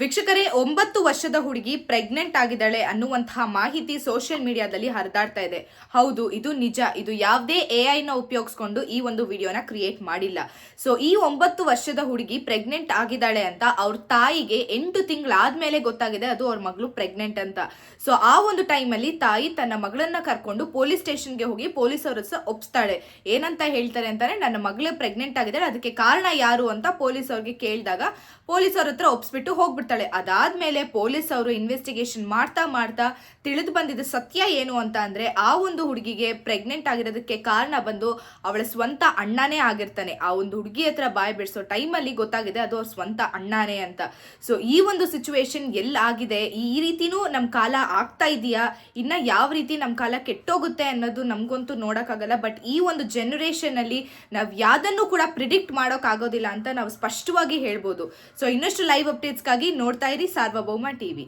ವೀಕ್ಷಕರೇ, ಒಂಬತ್ತು ವರ್ಷದ ಹುಡುಗಿ ಪ್ರೆಗ್ನೆಂಟ್ ಆಗಿದ್ದಾಳೆ ಅನ್ನುವಂತಹ ಮಾಹಿತಿ ಸೋಷಿಯಲ್ ಮೀಡಿಯಾದಲ್ಲಿ ಹರಿದಾಡ್ತಾ ಇದೆ. ಹೌದು, ಇದು ನಿಜ. ಇದು ಯಾವುದೇ ಎ ಐನ ಉಪಯೋಗಿಸ್ಕೊಂಡು ಈ ಒಂದು ವಿಡಿಯೋನ ಕ್ರಿಯೇಟ್ ಮಾಡಿಲ್ಲ. ಸೊ ಈ ಒಂಬತ್ತು ವರ್ಷದ ಹುಡುಗಿ ಪ್ರೆಗ್ನೆಂಟ್ ಆಗಿದ್ದಾಳೆ ಅಂತ ಅವ್ರ ತಾಯಿಗೆ ಎಂಟು ತಿಂಗಳಾದ್ಮೇಲೆ ಗೊತ್ತಾಗಿದೆ ಅದು ಅವ್ರ ಮಗಳು ಪ್ರೆಗ್ನೆಂಟ್ ಅಂತ. ಸೊ ಆ ಒಂದು ಟೈಮಲ್ಲಿ ತಾಯಿ ತನ್ನ ಮಗಳನ್ನ ಕರ್ಕೊಂಡು ಪೊಲೀಸ್ ಸ್ಟೇಷನ್ಗೆ ಹೋಗಿ ಪೊಲೀಸ್ ಅವರ ಒಪ್ಸ್ತಾಳೆ. ಏನಂತ ಹೇಳ್ತಾರೆ ಅಂತಾನೆ, ನನ್ನ ಮಗಳು ಪ್ರೆಗ್ನೆಂಟ್ ಆಗಿದ್ದಾಳೆ, ಅದಕ್ಕೆ ಕಾರಣ ಯಾರು ಅಂತ ಪೊಲೀಸ್ ಅವ್ರಿಗೆ ಕೇಳಿದಾಗ ಪೊಲೀಸ್ ಅವ್ರ ಹತ್ರ ಒಪ್ಸ್ಬಿಟ್ಟು ಹೋಗ್ಬಿಡ್ತಾಳೆ ಅದಾದ್ಮೇಲೆ ಪೊಲೀಸ್ ಅವರು ಇನ್ವೆಸ್ಟಿಗೇಷನ್ ಮಾಡ್ತಾ ಮಾಡ್ತಾ ತಿಳಿದು ಬಂದಿದ್ದ ಸತ್ಯ ಏನು ಅಂತ ಅಂದ್ರೆ ಆ ಒಂದು ಹುಡುಗಿಗೆ ಪ್ರೆಗ್ನೆಂಟ್ ಆಗಿರೋದಕ್ಕೆ ಕಾರಣ ಬಂದು ಅವಳ ಸ್ವಂತ ಅಣ್ಣನೇ ಆಗಿರ್ತಾನೆ. ಆ ಒಂದು ಹುಡುಗಿ ಹತ್ರ ಬಾಯ್ ಬಿಡಿಸೋ ಟೈಮಲ್ಲಿ ಗೊತ್ತಾಗಿದೆ ಅದು ಅವ್ರ ಸ್ವಂತ ಅಣ್ಣನೇ ಅಂತ. ಸೊ ಈ ಒಂದು ಸಿಚುವೇಶನ್ ಎಲ್ಲಾಗಿದೆ ಈ ರೀತಿನೂ ನಮ್ಮ ಕಾಲ ಆಗ್ತಾ ಇದೆಯಾ? ಇನ್ನ ಯಾವ ರೀತಿ ನಮ್ಮ ಕಾಲ ಕೆಟ್ಟೋಗುತ್ತೆ ಅನ್ನೋದು ನಮಗಂತೂ ನೋಡೋಕ್ಕಾಗಲ್ಲ. ಬಟ್ ಈ ಒಂದು ಜನರೇಷನ್ ಅಲ್ಲಿ ನಾವು ಯಾವ್ದನ್ನು ಕೂಡ ಪ್ರಿಡಿಕ್ಟ್ ಮಾಡೋಕ್ಕಾಗೋದಿಲ್ಲ ಅಂತ ನಾವು ಸ್ಪಷ್ಟವಾಗಿ ಹೇಳ್ಬೋದು. ಸೊ ಇನ್ನಷ್ಟು ಲೈವ್ ಅಪ್ಡೇಟ್ಸ್ಗಾಗಿ ನೋಡ್ತಾ ಇರಿ ಸಾರ್ವಭೌಮ ಟಿವಿ.